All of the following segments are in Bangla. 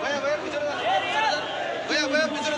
ভাইয়া ভাইয়া পিছনে যান। ভাইয়া ভাইয়া পিছনে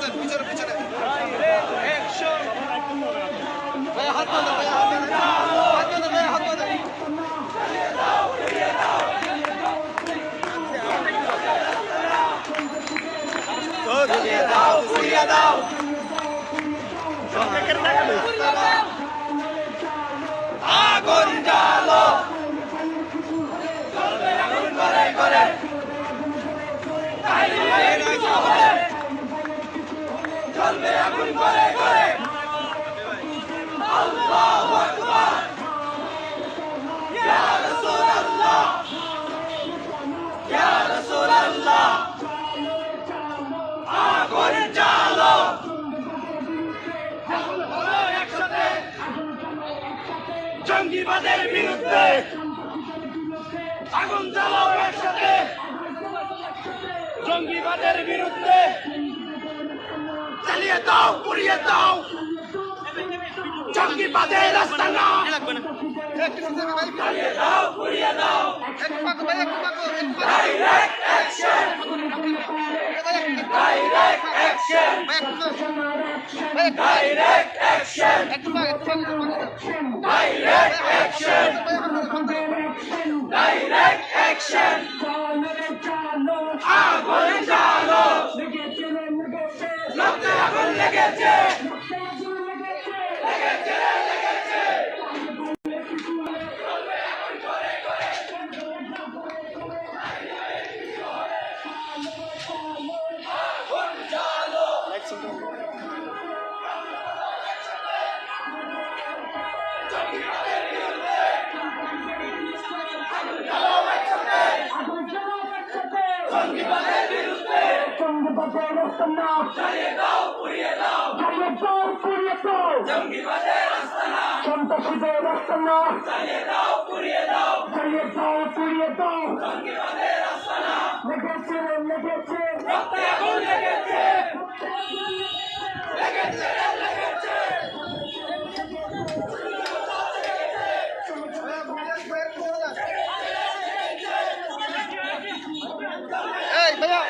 জঙ্গিবাদের বিরুদ্ধে আগুন জ্বালাও একসাথে। জঙ্গিবাদের বিরুদ্ধে চালিয়ে দাও পুড়িয়ে দাও। জঙ্গিবাদের রাস্তা না। চালিয়ে দাও পুড়িয়ে দাও। Direct action direct action direct action direct action direct action আগুন Give জ্বালো রক্তে আগুন লেগেছে জঙ্গিবাদের বিরুদ্ধে চালিয়ে দাও পুড়িয়ে দাও। রাস্তা না। সন্ত্রাসীদের রাস্তা না। চালিয়ে দাও পুড়িয়ে দাও। চালিয়ে দাও পুড়িয়ে দাও। রাস্তা না। লেগেছে লেগেছে। রক্তে আগুন লেগেছে লেগেছে লেগেছে এই ভাইয়া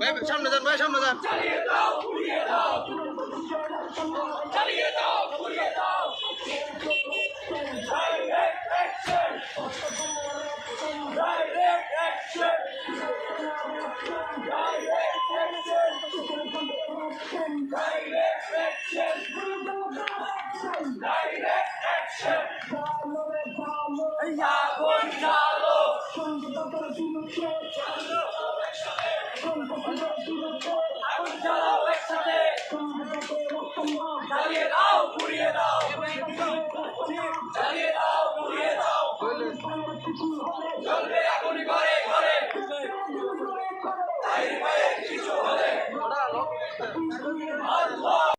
ভাই সামনে যান ভাই সামনে যান। চালিয়ে দাও পুড়িয়ে দাও চালিয়ে দাও পুড়িয়ে দাও direct action direct action direct action direct action direct action দাঁড়িয়ে দাও ঘুরিয়ে